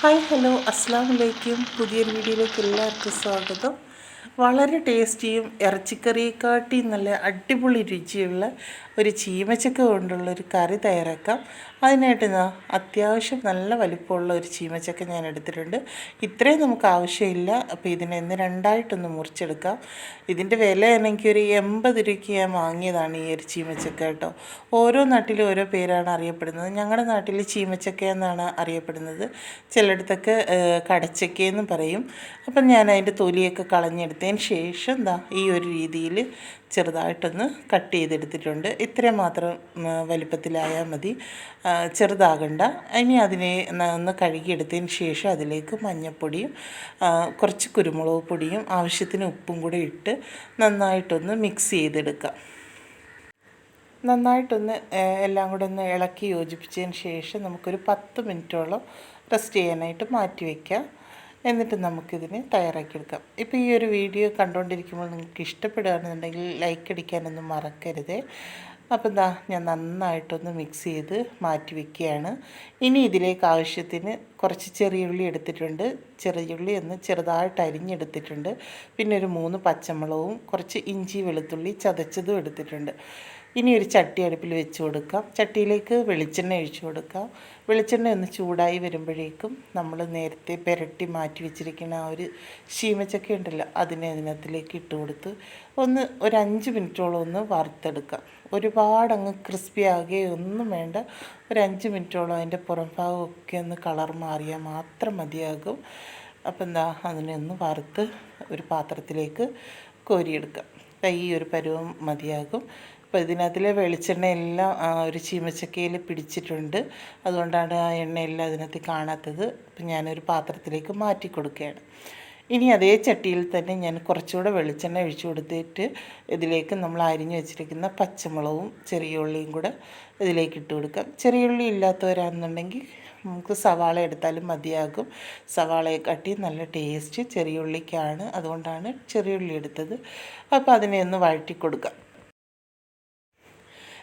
Hi hello അസ്സാം വലൈക്കും പുതിയൊരു വീഡിയോയിലേക്ക് എല്ലാവർക്കും സ്വാഗതം. വളരെ ടേസ്റ്റിയും ഇറച്ചിക്കറിയെക്കാട്ടി നല്ല അടിപൊളി രുചിയുള്ള ഒരു ചീമച്ചക്ക കൊണ്ടുള്ള ഒരു കറി തയ്യാറാക്കാം. അതിനായിട്ട് ഞാൻ അത്യാവശ്യം നല്ല വലിപ്പമുള്ള ഒരു ചീമച്ചക്ക ഞാൻ എടുത്തിട്ടുണ്ട്. ഇത്രയും നമുക്ക് ആവശ്യമില്ല. അപ്പോൾ ഇതിനെ ഇന്ന് രണ്ടായിട്ടൊന്ന് മുറിച്ചെടുക്കാം. ഇതിന്റെ വില എനിക്ക് ഒരു എൺപത് രൂപയ്ക്ക് ഞാൻ വാങ്ങിയതാണ് ഈ ഒരു ചീമച്ചക്ക കേട്ടോ. ഓരോ നാട്ടിലും ഓരോ പേരാണ് അറിയപ്പെടുന്നത്. ഞങ്ങളുടെ നാട്ടിൽ ചീമച്ചക്ക എന്നാണ് അറിയപ്പെടുന്നത്. ചിലയിടത്തൊക്കെ കടച്ചക്കയെന്നും പറയും. അപ്പം ഞാൻ അതിന്റെ തൊലിയൊക്കെ കളഞ്ഞെടുത്തതിന് ശേഷം എന്താ ഈ ഒരു രീതിയിൽ ചെറുതായിട്ടൊന്ന് കട്ട് ചെയ്തെടുത്തിട്ടുണ്ട്. ഇത്രയും മാത്രം വലിപ്പത്തിലായാൽ മതി. ചെറുതാകണ്ട. ഇനി അതിനെ ഒന്ന് കഴുകിയെടുത്തതിന് ശേഷം അതിലേക്ക് മഞ്ഞൾപ്പൊടിയും കുറച്ച് കുരുമുളക് പൊടിയും ആവശ്യത്തിന് ഉപ്പും കൂടി ഇട്ട് നന്നായിട്ടൊന്ന് മിക്സ് ചെയ്തെടുക്കാം. നന്നായിട്ടൊന്ന് എല്ലാം കൂടെ ഒന്ന് ഇളക്കി യോജിപ്പിച്ചതിന് ശേഷം നമുക്കൊരു പത്ത് മിനിറ്റോളം റെസ്റ്റ് ചെയ്യാനായിട്ട് മാറ്റി വയ്ക്കാം എന്നിട്ട് നമുക്കിതിനെ തയ്യാറാക്കിയെടുക്കാം. ഇപ്പോൾ ഈ ഒരു വീഡിയോ കണ്ടുകൊണ്ടിരിക്കുമ്പോൾ നിങ്ങൾക്ക് ഇഷ്ടപ്പെടുകയാണെന്നുണ്ടെങ്കിൽ ലൈക്ക് അടിക്കാനൊന്നും മറക്കരുത്. അപ്പോൾ എന്താ ഞാൻ നന്നായിട്ടൊന്ന് മിക്സ് ചെയ്ത് മാറ്റി വയ്ക്കുകയാണ് ഇനി ഇതിലേക്ക് ആവശ്യത്തിന് കുറച്ച് ചെറിയ ഉള്ളി എടുത്തിട്ടുണ്ട്. ചെറിയ ഉള്ളി ഒന്ന് ചെറുതായിട്ട് അരിഞ്ഞെടുത്തിട്ടുണ്ട്. പിന്നെ ഒരു മൂന്ന് പച്ചമുളകും കുറച്ച് ഇഞ്ചി വെളുത്തുള്ളി ചതച്ചതും എടുത്തിട്ടുണ്ട്. ഇനി ഒരു ചട്ടി അടുപ്പിൽ വെച്ച് കൊടുക്കാം. ചട്ടിയിലേക്ക് വെളിച്ചെണ്ണ ഒഴിച്ചു കൊടുക്കാം. വെളിച്ചെണ്ണ ഒന്ന് ചൂടായി വരുമ്പോഴേക്കും നമ്മൾ നേരത്തെ പുരട്ടി മാറ്റി വെച്ചിരിക്കുന്ന ആ ഒരു ശീമച്ചക്ക ഉണ്ടല്ലോ അതിനെ അതിനകത്തിലേക്ക് ഇട്ട് കൊടുത്ത് ഒന്ന് ഒരു അഞ്ച് മിനിറ്റോളം ഒന്ന് വറുത്തെടുക്കാം. ഒരുപാട് അങ്ങ് ക്രിസ്പി ആകുകയൊന്നും വേണ്ട. ഒരു അഞ്ച് മിനിറ്റോളം അതിന്റെ പുറം ഭാഗമൊക്കെ ഒന്ന് കളർ മാറിയാൽ മാത്രം മതിയാകും. അപ്പം എന്താ അതിനെ ഒന്ന് വറുത്ത് ഒരു പാത്രത്തിലേക്ക് കോരിയെടുക്കാം. ഈ ഒരു പരുവം മതിയാകും. അപ്പോൾ ഇതിനകത്തിലെ വെളിച്ചെണ്ണ എല്ലാം ഒരു ചീമച്ചക്കയിൽ പിടിച്ചിട്ടുണ്ട്. അതുകൊണ്ടാണ് ആ എണ്ണയെല്ലാം അതിനകത്ത് കാണാത്തത്. അപ്പം ഞാനൊരു പാത്രത്തിലേക്ക് മാറ്റി കൊടുക്കുകയാണ്. ഇനി അതേ ചട്ടിയിൽ തന്നെ ഞാൻ കുറച്ചുകൂടെ വെളിച്ചെണ്ണ ഒഴിച്ചു കൊടുത്തിട്ട് ഇതിലേക്ക് നമ്മൾ അരിഞ്ഞു വെച്ചിരിക്കുന്ന പച്ചമുളകും ചെറിയ ഉള്ളിയും കൂടെ ഇതിലേക്ക് ഇട്ട് കൊടുക്കാം. ചെറിയ ഉള്ളി ഇല്ലാത്തവരാണെന്നുണ്ടെങ്കിൽ നമുക്ക് സവാള എടുത്താലും മതിയാകും. സവാളയെ കാട്ടി നല്ല ടേസ്റ്റ് ചെറിയ ഉള്ളിക്കാണ്. അതുകൊണ്ടാണ് ചെറിയ ഉള്ളി എടുത്തത്. അപ്പോൾ അതിനെ ഒന്ന് വഴറ്റി കൊടുക്കാം.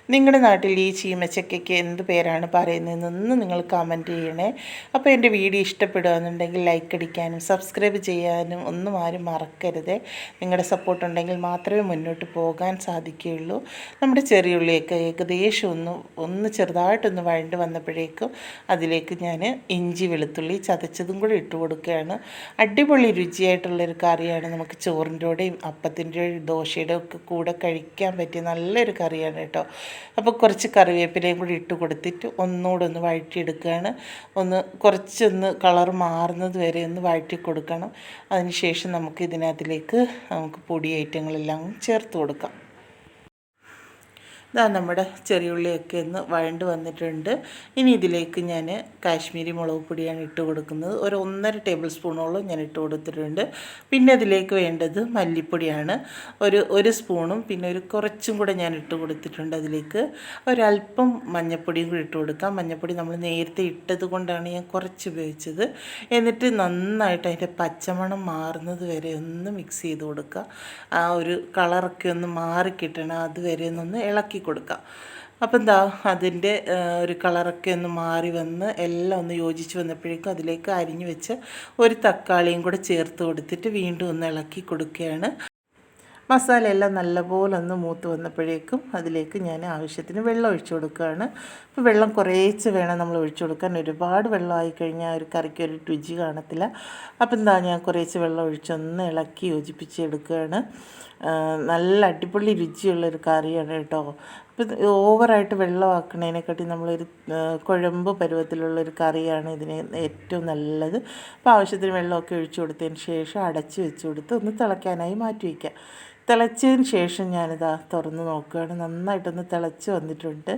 നിങ്ങളുടെ നാട്ടിൽ ഈ ചീമച്ചക്കയ്ക്ക് എന്ത് പേരാണ് പറയുന്നതെന്നൊന്ന് നിങ്ങൾ കമന്റ് ചെയ്യണേ. അപ്പോൾ എന്റെ വീഡിയോ ഇഷ്ടപ്പെടുകയെന്നുണ്ടെങ്കിൽ ലൈക്ക് അടിക്കാനും സബ്സ്ക്രൈബ് ചെയ്യാനും ഒന്നും ആരും മറക്കരുത്. നിങ്ങളുടെ സപ്പോർട്ട് ഉണ്ടെങ്കിൽ മാത്രമേ മുന്നോട്ട് പോകാൻ സാധിക്കുകയുള്ളൂ. നമ്മുടെ ചെറിയുള്ളിയൊക്കെ ഏകദേശം ഒന്ന് ഒന്ന് ചെറുതായിട്ടൊന്ന് വഴണ്ട് വന്നപ്പോഴേക്കും അതിലേക്ക് ഞാൻ ഇഞ്ചി വെളുത്തുള്ളി ചതച്ചതും കൂടി ഇട്ട് കൊടുക്കുകയാണ്. അടിപൊളി രുചിയായിട്ടുള്ളൊരു കറിയാണ് നമുക്ക് ചോറിന്റെയും അപ്പത്തിന്റെ ദോശയുടെ ഒക്കെ കൂടെ കഴിക്കാൻ പറ്റിയ നല്ലൊരു കറിയാണ് കേട്ടോ. അപ്പോൾ കുറച്ച് കറിവേപ്പിലയും കൂടി ഇട്ട് കൊടുത്തിട്ട് ഒന്നുകൂടെ ഒന്ന് വഴറ്റിയെടുക്കുകയാണ്. ഒന്ന് കുറച്ചൊന്ന് കളർ മാറുന്നത് വരെ ഒന്ന് വഴറ്റി കൊടുക്കണം. അതിന് ശേഷം നമുക്ക് ഇതിനകത്തിലേക്ക് നമുക്ക് പൊടി ഐറ്റങ്ങളെല്ലാം ചേർത്ത് കൊടുക്കാം. ഇതാ നമ്മുടെ ചെറിയ ഉള്ളിയൊക്കെ ഒന്ന് വഴണ്ട് വന്നിട്ടുണ്ട്. ഇനി ഇതിലേക്ക് ഞാൻ കാശ്മീരി മുളക് പൊടിയാണ് ഇട്ട് കൊടുക്കുന്നത്. ഒരു ഒന്നര ടേബിൾ സ്പൂണോളം ഞാൻ ഇട്ട് കൊടുത്തിട്ടുണ്ട്. പിന്നെ അതിലേക്ക് വേണ്ടത് മല്ലിപ്പൊടിയാണ്. ഒരു ഒരു സ്പൂണും പിന്നെ ഒരു കുറച്ചും കൂടെ ഞാൻ ഇട്ട് കൊടുത്തിട്ടുണ്ട് അതിലേക്ക്. ഒരല്പം മഞ്ഞൾപ്പൊടിയും കൂടി ഇട്ട് കൊടുക്കാം. മഞ്ഞൾപ്പൊടി നമ്മൾ നേരത്തെ ഇട്ടത് കൊണ്ടാണ് ഞാൻ കുറച്ച് ഉപയോഗിച്ചത്. എന്നിട്ട് നന്നായിട്ട് അതിന്റെ പച്ചമണം മാറുന്നത് വരെ ഒന്ന് മിക്സ് ചെയ്ത് കൊടുക്കുക. ആ ഒരു കളറൊക്കെ ഒന്ന് മാറിക്കിട്ടണം. അതുവരെ ഒന്ന് ഇളക്കി കൊടുക്കാം. അപ്പം എന്താ അതിന്റെ ഒരു കളറൊക്കെ ഒന്ന് മാറി വന്ന് എല്ലാം ഒന്ന് യോജിച്ച് വന്നപ്പോഴേക്കും അതിലേക്ക് അരിഞ്ഞു വെച്ച് ഒരു തക്കാളിയും കൂടെ ചേർത്ത് കൊടുത്തിട്ട് വീണ്ടും ഒന്ന് ഇളക്കി കൊടുക്കുകയാണ്. മസാല എല്ലാം നല്ലപോലെ ഒന്ന് മൂത്ത് വന്നപ്പോഴേക്കും അതിലേക്ക് ഞാൻ ആവശ്യത്തിന് വെള്ളം ഒഴിച്ചു കൊടുക്കുകയാണ്. അപ്പോൾ വെള്ളം കുറേച്ച് വേണം നമ്മൾ ഒഴിച്ചു കൊടുക്കാൻ. ഒരുപാട് വെള്ളമായി കഴിഞ്ഞാൽ ഒരു കറിക്ക് ഒരു രുചി കാണത്തില്ല. അപ്പോൾ എന്താ ഞാൻ കുറേച്ച് വെള്ളം ഒഴിച്ചൊന്ന് ഇളക്കി യോജിപ്പിച്ച് എടുക്കുകയാണ്. നല്ല അടിപൊളി രുചിയുള്ളൊരു കറിയാണ് കേട്ടോ. അപ്പം ഓവറായിട്ട് വെള്ളമാക്കണേനെക്കാട്ടി നമ്മളൊരു കുഴമ്പ് പരുവത്തിലുള്ളൊരു കറിയാണ് ഇതിന് ഏറ്റവും നല്ലത്. അപ്പോൾ ആവശ്യത്തിന് വെള്ളമൊക്കെ ഒഴിച്ചു കൊടുത്തതിന് ശേഷം അടച്ചു വെച്ച് കൊടുത്ത് ഒന്ന് തിളയ്ക്കാനായി മാറ്റി വയ്ക്കുക തിളച്ചതിന് ശേഷം ഞാനിതാ തുറന്ന് നോക്കുകയാണ്. നന്നായിട്ടൊന്ന് തിളച്ച് വന്നിട്ടുണ്ട്.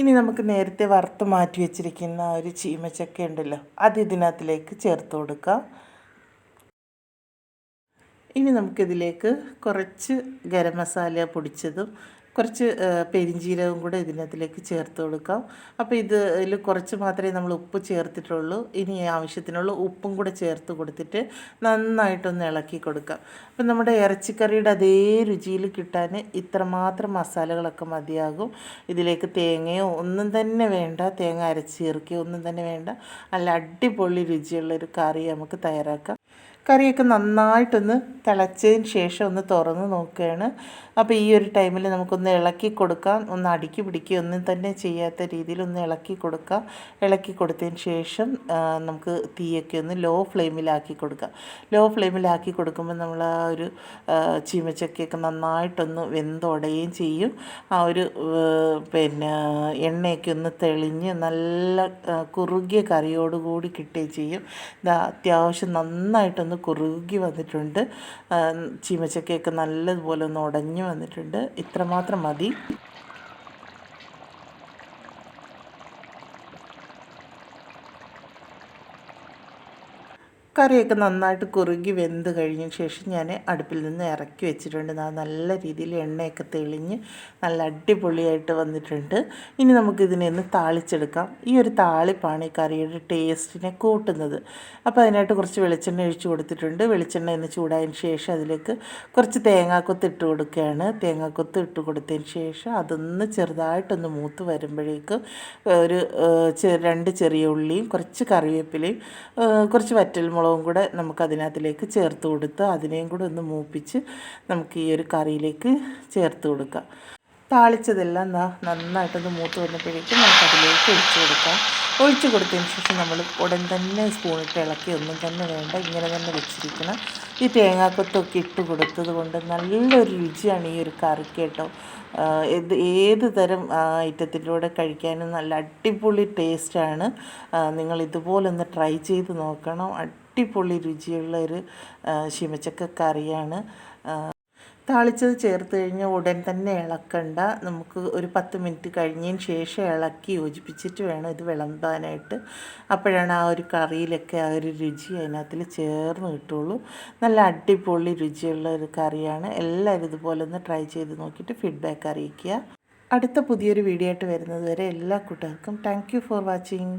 ഇനി നമുക്ക് നേരത്തെ വറുത്ത് മാറ്റി വെച്ചിരിക്കുന്ന ഒരു ചീമച്ചക്ക ഉണ്ടല്ലോ അത് ഇതിനകത്തിലേക്ക് ചേർത്ത് കൊടുക്കാം. ഇനി നമുക്കിതിലേക്ക് കുറച്ച് ഗരം മസാല പൊടിച്ചതും കുറച്ച് പെരിഞ്ജീരകം കൂടെ ഇതിനകത്തിലേക്ക് ചേർത്ത് കൊടുക്കാം. അപ്പോൾ ഇതിൽ കുറച്ച് മാത്രമേ നമ്മൾ ഉപ്പ് ചേർത്തിട്ടുള്ളൂ. ഇനി ആവശ്യത്തിനുള്ള ഉപ്പും കൂടെ ചേർത്ത് കൊടുത്തിട്ട് നന്നായിട്ടൊന്ന് ഇളക്കി കൊടുക്കാം. അപ്പം നമ്മുടെ ഇറച്ചിക്കറിയുടെ അതേ രുചിയിൽ കിട്ടാൻ ഇത്രമാത്രം മസാലകളൊക്കെ മതിയാകും. ഇതിലേക്ക് തേങ്ങയോ ഒന്നും തന്നെ വേണ്ട. തേങ്ങ അരച്ച് ഒന്നും തന്നെ വേണ്ട. നല്ല അടിപൊളി രുചിയുള്ളൊരു കറി നമുക്ക് തയ്യാറാക്കാം. കറിയൊക്കെ നന്നായിട്ടൊന്ന് തിളച്ചതിന് ശേഷം ഒന്ന് തുറന്ന് നോക്കുകയാണ്. അപ്പോൾ ഈ ഒരു ടൈമിൽ നമുക്കൊന്ന് ഇളക്കി കൊടുക്കാം. ഒന്ന് അടുക്കി പിടിക്കുക. ഒന്നും തന്നെ ചെയ്യാത്ത രീതിയിൽ ഒന്ന് ഇളക്കി കൊടുക്കാം ഇളക്കി കൊടുത്തതിന് ശേഷം നമുക്ക് തീയൊക്കെ ഒന്ന് ലോ ഫ്ലെയിമിലാക്കി കൊടുക്കാം ലോ ഫ്ലെയിമിലാക്കി കൊടുക്കുമ്പോൾ നമ്മൾ ആ ഒരു ചീമച്ചക്കയൊക്കെ നന്നായിട്ടൊന്ന് വെന്തുടയുകയും ചെയ്യും. ആ ഒരു പിന്നെ എണ്ണയൊക്കെ ഒന്ന് തെളിഞ്ഞ് നല്ല കുറുകിയ കറിയോടുകൂടി കിട്ടുകയും ചെയ്യും. അത്യാവശ്യം നന്നായിട്ടൊന്ന് കുറുകി വന്നിട്ടുണ്ട്. ചീമച്ചക്കയൊക്കെ നല്ലതുപോലെ ഒന്ന് ഉടഞ്ഞു വന്നിട്ടുണ്ട്. ഇത്രമാത്രം മതി. കറിയൊക്കെ നന്നായിട്ട് കുറുകി വെന്ത് കഴിഞ്ഞ ശേഷം ഞാൻ അടുപ്പിൽ നിന്ന് ഇറക്കി വെച്ചിട്ടുണ്ട്. നല്ല രീതിയിൽ എണ്ണയൊക്കെ തെളിഞ്ഞ് നല്ല അടിപൊളിയായിട്ട് വന്നിട്ടുണ്ട്. ഇനി നമുക്കിതിനെ ഒന്ന് താളിച്ചെടുക്കാം. ഈ ഒരു താളിപ്പാണ് ഈ കറിയുടെ ടേസ്റ്റിനെ കൂട്ടുന്നത്. അപ്പോൾ അതിനായിട്ട് കുറച്ച് വെളിച്ചെണ്ണ ഒഴിച്ചു കൊടുത്തിട്ടുണ്ട്. വെളിച്ചെണ്ണ ഒന്ന് ചൂടായതിന് ശേഷം അതിലേക്ക് കുറച്ച് തേങ്ങാക്കൊത്ത് ഇട്ട് കൊടുക്കുകയാണ്. തേങ്ങാക്കൊത്ത് ഇട്ട് കൊടുത്തതിന് ശേഷം അതൊന്ന് ചെറുതായിട്ടൊന്ന് മൂത്ത് വരുമ്പോഴേക്ക് ഒരു രണ്ട് ചെറിയ ഉള്ളിയും കുറച്ച് കറിവേപ്പിലയും കുറച്ച് വറ്റൽമുളകും കൂടെ നമുക്ക് അതിനകത്തിലേക്ക് ചേർത്ത് കൊടുത്ത് അതിനെയും കൂടെ ഒന്ന് മൂപ്പിച്ച് നമുക്ക് ഈ ഒരു കറിയിലേക്ക് ചേർത്ത് കൊടുക്കാം. താളിച്ചതെല്ലാം നന്നായിട്ടൊന്ന് മൂത്ത് വന്നപ്പോഴേക്കും നമുക്ക് അതിലേക്ക് ഒഴിച്ചു കൊടുക്കാം. ഒഴിച്ചു കൊടുത്തതിന് ശേഷം നമ്മൾ ഉടൻ തന്നെ സ്പൂണിട്ട് ഇളക്കി ഒന്നും തന്നെ വേണ്ട ഇങ്ങനെ തന്നെ വെച്ചിരിക്കണം. ഈ തേങ്ങാക്കൊത്തൊക്കെ ഇട്ട് കൊടുത്തത് കൊണ്ട് നല്ലൊരു രുചിയാണ് ഈ ഒരു കറിക്ക് കേട്ടോ. ഇത് ഏത് തരം ഐറ്റത്തിലൂടെ കഴിക്കാനും നല്ല അടിപൊളി ടേസ്റ്റാണ് നിങ്ങൾ ഇതുപോലൊന്ന് ട്രൈ ചെയ്ത് നോക്കണം. അടിപൊളി രുചിയുള്ള ഒരു ശിമച്ചക്ക കറിയാണ്. താളിച്ചത് ചേർത്ത് കഴിഞ്ഞാൽ ഉടൻ തന്നെ ഇളക്കണ്ട. നമുക്ക് ഒരു പത്ത് മിനിറ്റ് കഴിഞ്ഞതിന് ശേഷം ഇളക്കി യോജിപ്പിച്ചിട്ട് വേണം ഇത് വിളമ്പാനായിട്ട്. അപ്പോഴാണ് ആ ഒരു കറിയിലൊക്കെ ആ ഒരു രുചി അതിനകത്തിൽ ചേർന്ന് കിട്ടുള്ളൂ നല്ല അടിപൊളി രുചിയുള്ള ഒരു കറിയാണ്. എല്ലാവരും ഇതുപോലെ ഒന്ന് ട്രൈ ചെയ്ത് നോക്കിയിട്ട് ഫീഡ്ബാക്ക് അറിയിക്കുക. അടുത്ത പുതിയൊരു വീഡിയോ ആയിട്ട് വരുന്നത് വരെ എല്ലാ കൂട്ടുകാർക്കും താങ്ക് ഫോർ വാച്ചിങ്